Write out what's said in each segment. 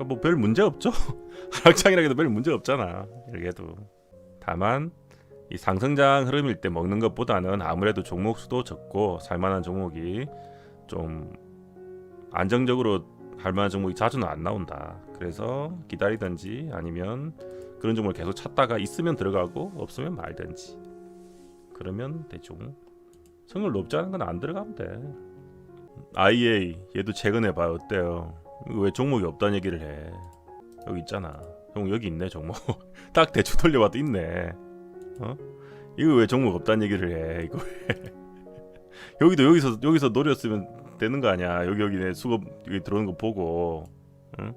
그러니까 뭐 별 문제 없죠. 하락장이라 해도 별 문제 없잖아. 이렇게도. 다만 이 상승장 흐름일 때 먹는 것보다는 아무래도 종목 수도 적고 살만한 종목이 좀 안정적으로 할 만한 종목이 자주는 안 나온다. 그래서 기다리든지 아니면 그런 종목을 계속 찾다가 있으면 들어가고 없으면 말든지. 그러면 대충 성을 높지 않은 건 안 들어가면 돼. IA 얘도 최근에 봐요 어때요? 왜 종목이 없다는 얘기를 해? 여기 있잖아. 형 여기 있네 종목. 딱 대충 돌려봐도 있네. 어? 이거 왜 종목 없다는 얘기를 해? 이거 왜? 여기도 여기서 여기서 노렸으면 되는 거 아니야? 여기 여기 내 수급 여기 들어오는 거 보고, 응?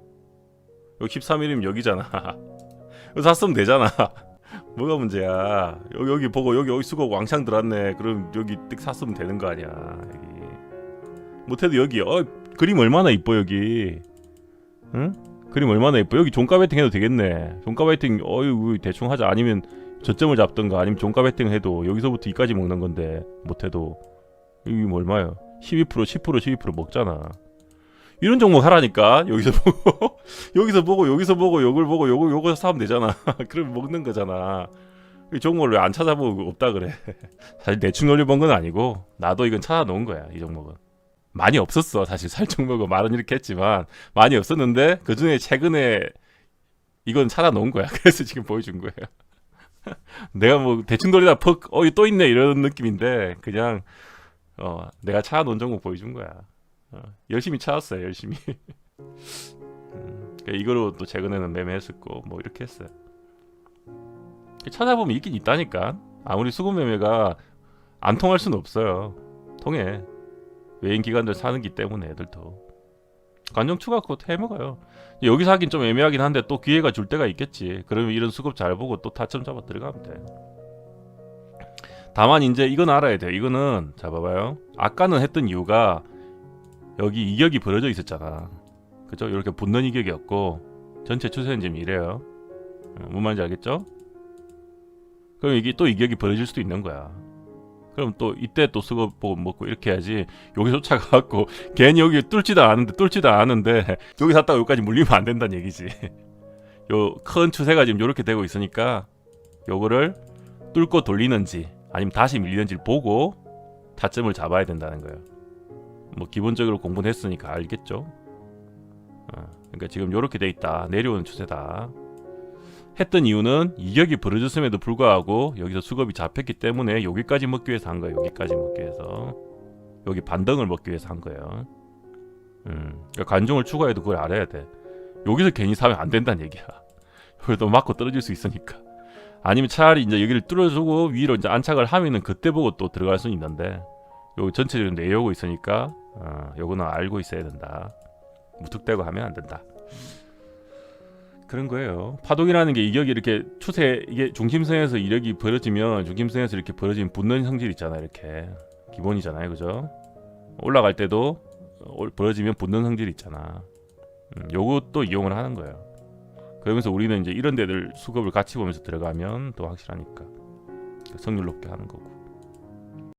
여기 13일이면 여기잖아. 여기 샀으면 되잖아. 뭐가 문제야? 여기 여기 보고 여기 여기 수급 왕창 들어왔네. 그럼 여기 뜩 샀으면 되는 거 아니야? 여기. 못해도 여기 어 그림 얼마나 이뻐 여기. 응? 그림 얼마나 이뻐 여기 종가 베팅 해도 되겠네. 종가 베팅 어유 대충 하자. 아니면 저점을 잡던가 아니면 종가 베팅 해도 여기서부터 이까지 먹는 건데 못해도 이게 뭐 얼마요? 12% 10% 12% 먹잖아. 이런 종목 하라니까 여기서 보고 여기서 보고 여기서 보고 요걸 보고 요거 요거 사면 되잖아. 그럼 먹는 거잖아. 이 종목을 왜 안 찾아보고 없다 그래? 사실 대충 놀려 본 건 아니고 나도 이건 찾아 놓은 거야 이 종목은. 많이 없었어 사실 살 종목은 말은 이렇게 했지만 많이 없었는데 그 중에 최근에 이건 찾아놓은 거야. 그래서 지금 보여준 거예요. 내가 뭐 대충 돌리다 퍽 어 또 있네 이런 느낌인데 그냥 어 내가 찾아놓은 종목 보여준 거야. 어, 열심히 찾았어요 열심히. 음, 그러니까 이거로 또 최근에는 매매했었고 뭐 이렇게 했어요. 찾아보면 있긴 있다니까. 아무리 수급 매매가 안 통할 수는 없어요. 통해. 외인 기관들 사는 기 때문에 애들도. 관정 추가 곧 해먹어요. 여기서 하긴 좀 애매하긴 한데 또 기회가 줄 때가 있겠지. 그러면 이런 수급 잘 보고 또 타점 잡아 들어가면 돼. 다만 이제 이건 알아야 돼요. 이거는 잡아봐요. 아까는 했던 이유가 여기 이격이 벌어져 있었잖아. 그죠? 이렇게 붙는 이격이었고 전체 추세는 지금 이래요. 어, 뭔 말인지 알겠죠? 그럼 이게 또 이격이 벌어질 수도 있는 거야. 그럼 또 이때 또 수급 보고 먹고 이렇게 해야지 여기 쫓아가갖고 괜히 여기 뚫지도 않은데 뚫지도 않은데 여기 샀다가 여기까지 물리면 안 된다는 얘기지. 요 큰 추세가 지금 이렇게 되고 있으니까 요거를 뚫고 돌리는지 아니면 다시 밀리는지를 보고 타점을 잡아야 된다는 거예요. 뭐 기본적으로 공부는 했으니까 알겠죠. 어, 그러니까 지금 이렇게 돼 있다. 내려오는 추세다. 했던 이유는 이격이 벌어졌음에도 불구하고 여기서 수급이 잡혔기 때문에 여기까지 먹기 위해서 한 거예요. 여기까지 먹기 위해서 여기 반등을 먹기 위해서 한 거예요. 음, 그러니까 관중을 추가해도 그걸 알아야 돼. 여기서 괜히 사면 안 된다는 얘기야. 여기도 맞고 떨어질 수 있으니까. 아니면 차라리 이제 여기를 뚫어주고 위로 이제 안착을 하면은 그때 보고 또 들어갈 수는 있는데 요 전체적으로 내려오고 있으니까 어, 요거는 알고 있어야 된다. 무턱대고 하면 안 된다. 그런 거예요. 파동이라는 게 이격이 이렇게 추세 이게 중심선에서 이력이 벌어지면 중심선에서 이렇게 벌어지면 붙는 성질 있잖아요. 이렇게 기본이잖아요, 그죠? 올라갈 때도 올- 벌어지면 붙는 성질 있잖아. 음, 요것도 이용을 하는 거예요. 그러면서 우리는 이제 이런 데들 수급을 같이 보면서 들어가면 더 확실하니까 성률 높게 하는 거고.